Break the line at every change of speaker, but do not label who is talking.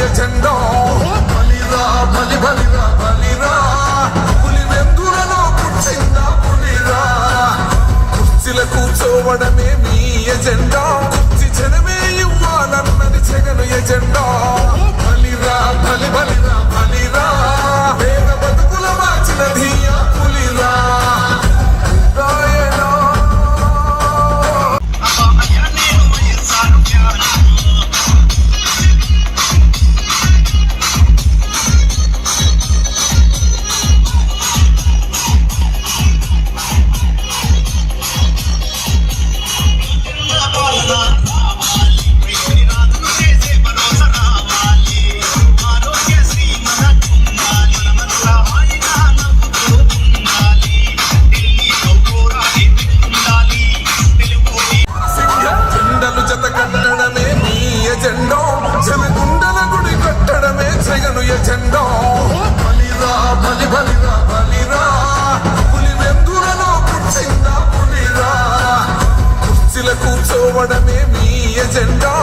జాతీయ ఎజెండో బలిరా బలి బలిరా. బలిరా పులి వెందులలో కూర్చిందా పులిరా? కుర్చీల కూర్చోవడమే గెలవడమే మీ ఎజెండా.